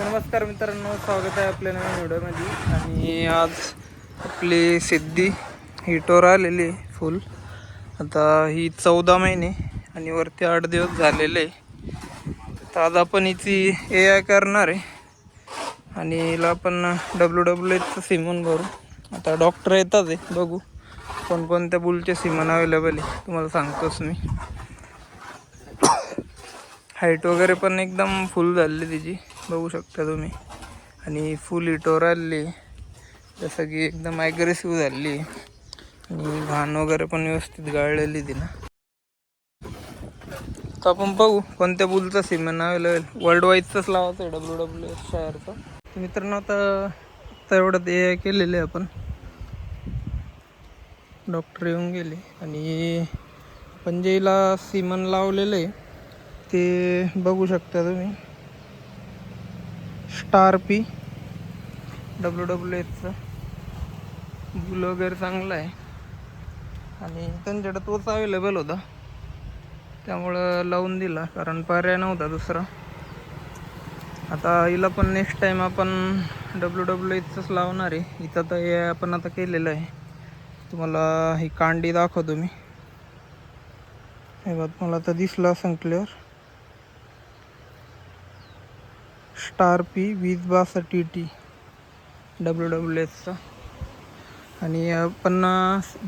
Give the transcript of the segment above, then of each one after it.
नमस्कार मित्रांनो स्वागत आहे आपल्या नवीन व्हिडिओमध्ये. आणि आज आपली सिद्धी हिटोर आलेली आहे फुल आता ही चौदा महिने आणि वरती आठ दिवस झालेले आहे. तर आज आपण हिची ए आय करणार आहे. आणि हिला आपण डब्ल्यू डब्ल्यू एचचं सिमन भरू. आता डॉक्टर येतात आहे बघू. कोणकोणत्या बुलचे सिमन अवेलेबल आहे तुम्हाला सांगतोच मी. हाईट वगैरे पण एकदम फुल झालेली तिची. बघू शकता तुम्ही. आणि फुल इटोर आलेली जसं की एकदम ॲग्रेसिव्ह झालेली आणि घाण वगैरे पण व्यवस्थित गाळलेली तिनं. तर आपण बघू कोणत्या बुलचा सिमेंट अवेलेबल वर्ल्ड वाईजचंच लावायचं आहे डब्ल्यू डब्ल्यू एस शायरचं. मित्रांनो आता तर एवढं ते केलेलं आहे आपण. डॉक्टर येऊन गेले. आणि पणजेला सिमन लावलेलं आहे ते बघू शकता तुम्ही. स्टार पी डब्ल्यू डब्ल्यू एचचं बुल वगैरे चांगलं आहे. आणि त्यांच्याकडे तोच अवेलेबल होता. त्यामुळं लावून दिला कारण पर्याय नव्हता दुसरा. आता हिला पण नेक्स्ट टाईम आपण डब्ल्यू डब्ल्यू एचचंच लावणार आहे. इथं तर हे आपण आता केलेलं आहे. तुम्हाला ही कांडी दाखवतो मी. हे बघ मला तर दिसलं असं क्लिअर स्टार पी वीज बासा टी टी डब्ल्यू डब्ल्यू एसचा आणि आपण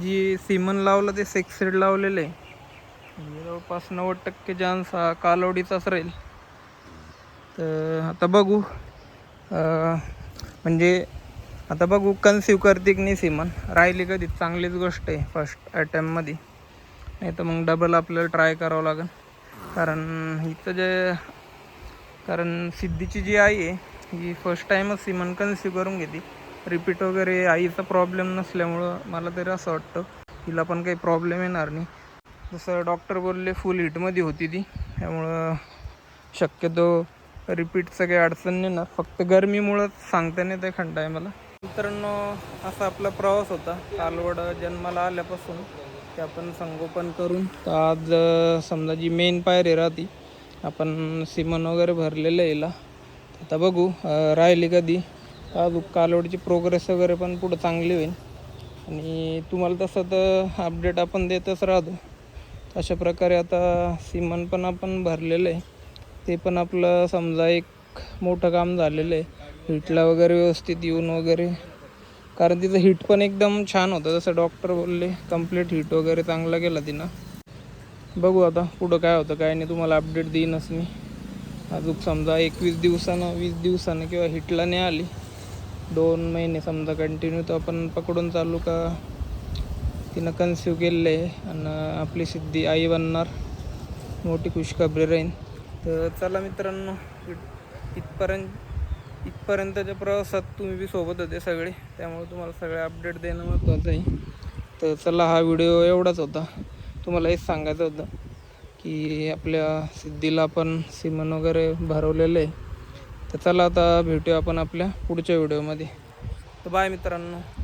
जी सिमन लावलं ते सेक्सेड लावलेलं आहे जवळपास नव्वद टक्के चान्स हा कालवडीचाच राहील. तर आता बघू म्हणजे आता बघू कन्सिव्ह करते की नाही सिमन. राहिली कधी? चांगलीच गोष्ट आहे फर्स्ट अटेम्पमध्ये नाही तर मग डबल आपल्याला ट्राय करावं लागेल. कारण इथं जे कारण सिद्धीची जी आई आहे ही फर्स्ट टाईमच सिमन कन्सिव्ह करून घेते. रिपीट वगैरे आईचा प्रॉब्लेम नसल्यामुळं मला तरी असं वाटतं तिला पण काही प्रॉब्लेम येणार नाही. जसं डॉक्टर बोलले फुल हिटमध्ये होती ती. त्यामुळं शक्यतो रिपीटचं काही अडचण नाही ना फक्त गरमीमुळंच सांगता नाही ते खंड आहे मला. मित्रांनो असा आपला प्रवास होता. कालवड जन्माला आल्यापासून. ते आपण संगोपन करून तर आज समजा जी मेन पायरी राहती आपण सिमन वगैरे भरलेलं आहे आता बघू राहिली कधी. अजून कालवडची प्रोग्रेस वगैरे पण पुढं चांगली होईल. आणि तुम्हाला तसं तर अपडेट आपण देतच राहतो. अशा प्रकारे आता सिमन पण आपण भरलेलं आहे. ते पण आपलं समजा एक मोठं काम झालेलं आहे. हिटला वगैरे व्यवस्थित येऊन वगैरे. कारण तिचं हिट पण एकदम छान होतं. जसं डॉक्टर बोलले कंप्लीट हिट वगैरे चांगला गेला तिनं. बघू आता पुढं काय होतं काय नाही. तुम्हाला अपडेट देईनच मी. अजून समजा एकवीस दिवसानं वीस दिवसानं किंवा हिटला नाही आली. दोन महिने समजा कंटिन्यू तर आपण पकडून चालू का? तिनं कन्सिव्ह केलेलं आहे. आणि आपली सिद्धी आई बनणार. मोठी खुशखबरी राहीन. तर चला मित्रांनो इथपर्यंत इथपर्यंतच्या प्रवासात तुम्ही बी सोबत होते सगळे. त्यामुळे तुम्हाला सगळे अपडेट देणं महत्त्वाचं आहे. तर चला हा व्हिडिओ एवढाच होता. तुम्हाला हेच सांगायचं होतं की आपल्या सिद्धीला आपण सिमन वगैरे भरवलेलं आहे. तर चला आता भेटूया आपण आपल्या पुढच्या व्हिडिओमध्ये. तर बाय मित्रांनो.